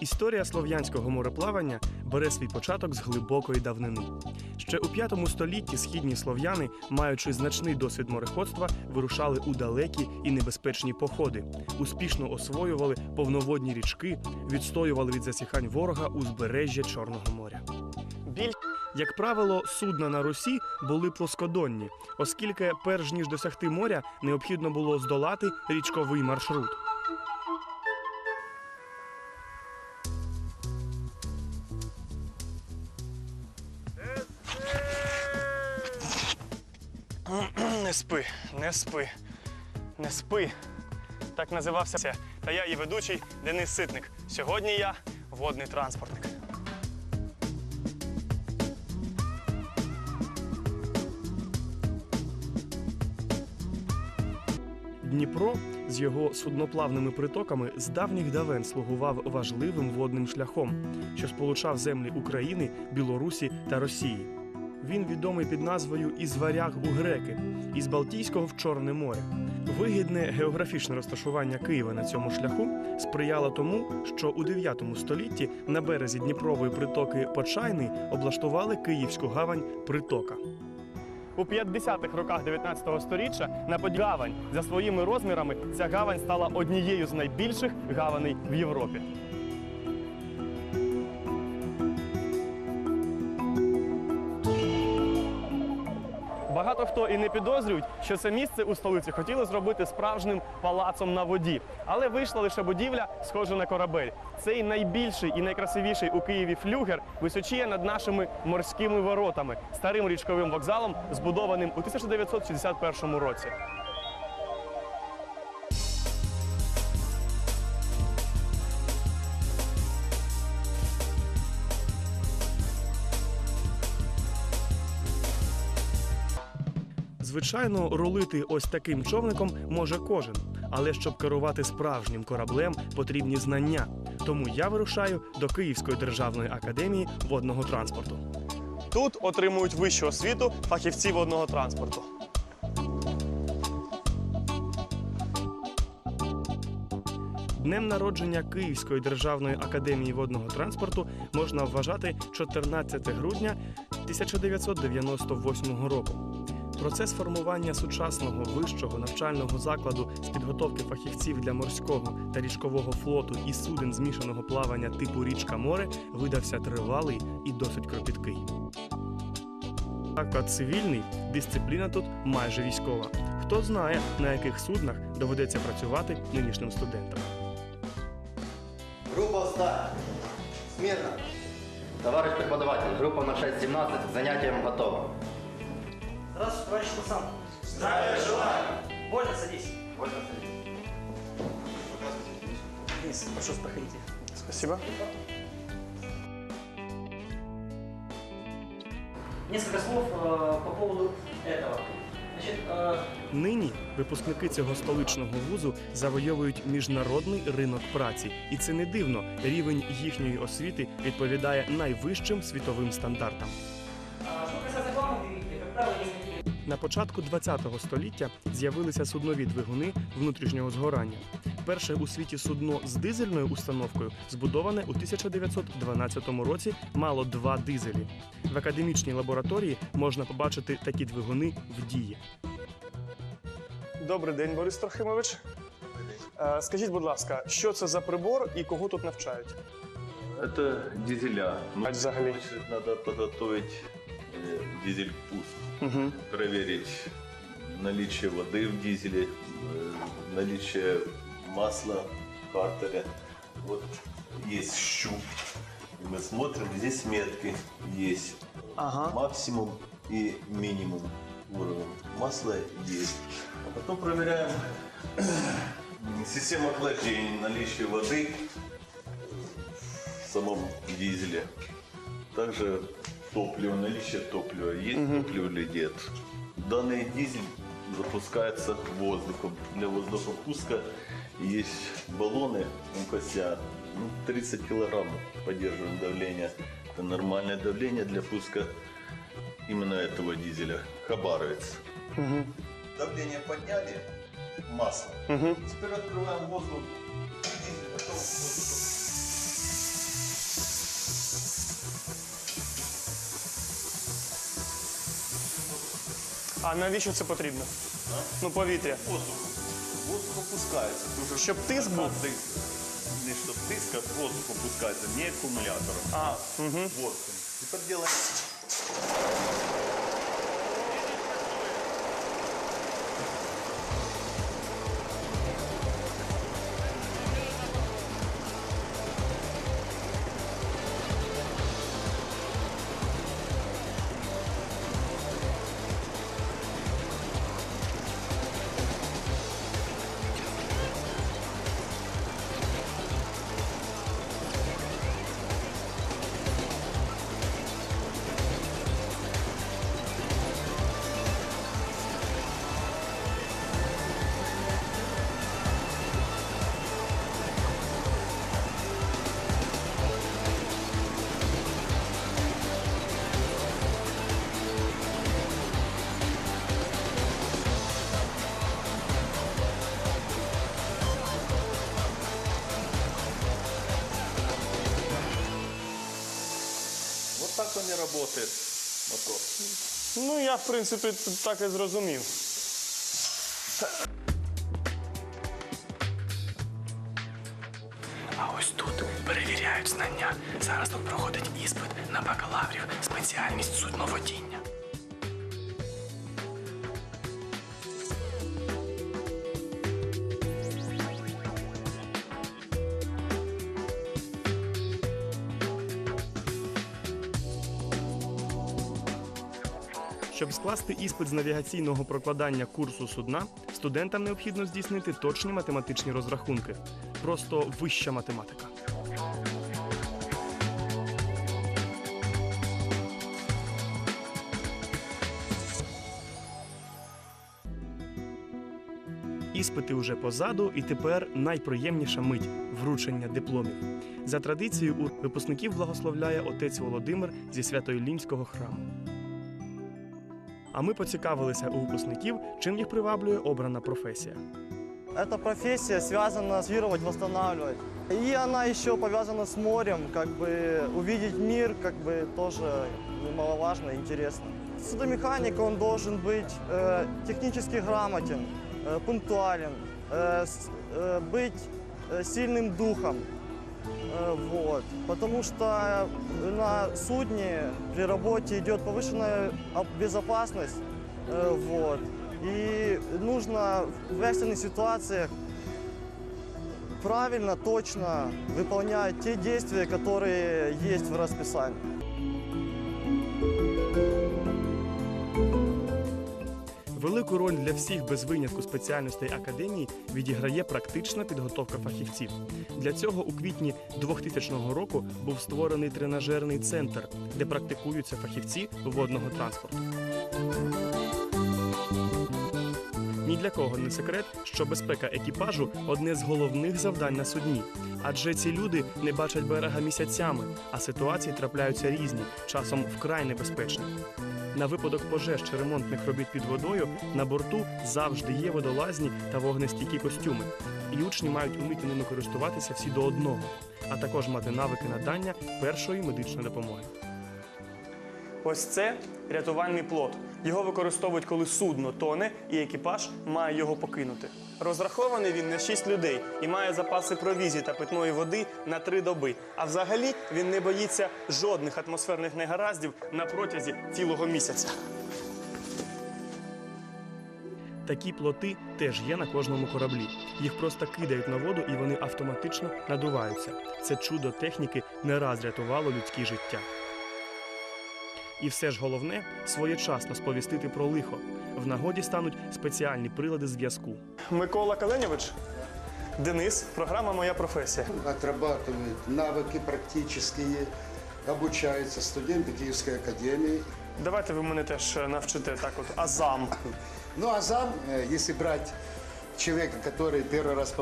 Історія слов'янського мореплавання бере свій початок з глибокої давнини. Ще у п'ятому столітті східні слов'яни, маючи значний досвід мореходства, вирушали у далекі і небезпечні походи, успішно освоювали повноводні річки, відстоювали від засіхань ворога узбережжя Чорного моря. Біль... Як правило, судна на Русі були плоскодонні, оскільки, перш ніж досягти моря, необхідно було здолати річковий маршрут. Не спи, не спи, не спи. Так називався це. Та я і ведучий Денис Ситник. Сьогодні я водний транспортник. Дніпро з його судноплавними притоками з давніх давен слугував важливим водним шляхом, що сполучав землі України, Білорусі та Росії. Він відомий під назвою Із варяг у греки, із Балтійського в Чорне море. Вигідне географічне розташування Києва на цьому шляху сприяло тому, що у 9 столітті на березі Дніпрової притоки Почайний облаштували Київську гавань Притока. У 50-х роках 19-го століття на Подгавань за своїми розмірами ця гавань стала однією з найбільших гаваней в Європі. Багато хто і не підозрюють, що це місце у столиці хотіли зробити справжнім палацом на воді, але вийшла лише будівля, схожа на корабель. Цей найбільший і найкрасивіший у Києві флюгер височіє над нашими морськими воротами, старим річковим вокзалом, збудованим у 1961 році. Звичайно, рулити ось таким човником може кожен, але щоб керувати справжнім кораблем, потрібні знання. Тому я вирушаю до Київської державної академії водного транспорту. Тут отримують вищу освіту фахівці водного транспорту. Днем народження Київської державної академії водного транспорту можна вважати 14 грудня 1998 року. Процес формування сучасного вищого навчального закладу з підготовки фахівців для морського та річкового флоту і суден змішаного плавання типу річка море видався тривалий і досить кропіткий. Заклад цивільний, дисципліна тут майже військова. Хто знає, на яких суднах доведеться працювати нинішнім студентам. Группа встать. Смирно. Товарищ преподаватель, группа на 6.17 к занятиям готова. Здравствуйте, товарищ курсант. Здравия желаю. Вольно садись. Можно садиться. Денис, прошу, проходите. Спасибо. Несколько слов э, по поводу этого. Значит, э, Нині випускники цього столичного вузу завойовують міжнародний ринок праці, і це не дивно. Рівень їхньої освіти відповідає найвищим світовим стандартам. На початку ХХ століття з'явилися суднові двигуни внутрішнього згорання. Перше у світі судно з дизельною установкою збудоване у 1912 році мало два дизелі. В академічній лабораторії можна побачити такі двигуни в дії. Добрий день, Борис Трохимович. Е, Скажіть, будь ласка, що це за прибор і кого тут навчають? Это дизеля. Ну, А взагалі? очередь надо подготовить э, дизель-пуск, Угу. проверить наличие воды в дизеле, э, наличие масла в картере. Вот есть щуп. И мы смотрим, здесь метки есть. Ага. Максимум и минимум уровень. Масла есть. А потом проверяем систему охлаждения, наличие воды в самом дизеле. Также топливо, наличие топлива. Есть топливо или нет. Данный дизель запускается воздухом. Для воздухопуска есть баллоны МКСЯ. Ну, 30 килограмм поддерживаем давление. Это нормальное давление для пуска именно этого дизеля. Хабаровец. Давление подняли, масло. Угу. Теперь открываем воздух. Дизель готов. Воздух А навіщо це потрібно? Ну, повітря. Воздух. Воздух опускається. Дуже Щоб тиск був. не щоб тиск, а воздух опускається, не акумулятором. А, угу. Вот. Тепер делаем. Так работает мотор. Ну, я, в принципі, так і зрозумів. А ось тут перевіряють знання. Зараз тут проходить іспит на бакалаврів, спеціальність судноводіння. Щоб скласти іспит з навігаційного прокладання курсу судна, студентам необхідно здійснити точні математичні розрахунки. Просто вища математика. Іспити вже позаду, і тепер найприємніша мить вручення дипломів. За традицією у випускників благословляє отець Володимир зі Свято-Іллінського храму. А ми поцікавилися у випускників, чим їх приваблює обрана професія. Эта профессия связана с вировать, восстанавливать. И она еще повязана с морем, как бы увидеть мир, как бы тоже немаловажно, интересно. Судомеханик, он должен быть э, технически грамотен, э, пунктуален, э, с- э, быть э, сильным духом. Э, Вот. Потому что на судне при работе идет повышенная об- безопасность. Э, Вот. И нужно в экстренных ситуациях правильно, точно выполнять те действия, которые есть в расписании. Велику роль для всіх без винятку спеціальностей академії відіграє практична підготовка фахівців. Для цього у квітні 2000 року був створений тренажерний центр, де практикуються фахівці водного транспорту. Ні для кого не секрет, що безпека екіпажу одне з головних завдань на судні. Адже ці люди не бачать берега місяцями, а ситуації трапляються різні, часом вкрай небезпечні. На випадок пожеж чи ремонтних робіт під водою на борту завжди є водолазні та вогнестійкі костюми. І учні мають уміти ними користуватися всі до одного, а також мати навики надання першої медичної допомоги. Ось це рятувальний плот. Його використовують, коли судно тоне і екіпаж має його покинути. Розрахований він на 6 людей і має запаси провізії та питної води на 3 доби. А взагалі він не боїться жодних атмосферних негараздів на протязі цілого місяця. Такі плоти теж є на кожному кораблі. Їх просто кидають на воду і вони автоматично надуваються. Це чудо техніки не раз рятувало людське життя. І все ж головне своєчасно сповістити про лихо. В нагоді стануть спеціальні прилади зв'язку. Микола Каленєвич, Денис, програма Моя професія. отрабатывают навыки практические, обучаются студенты Киевской академии. Давайте ви мене теж е, навчите так, от азам. Ну а зам, э, если брать человека, который первый раз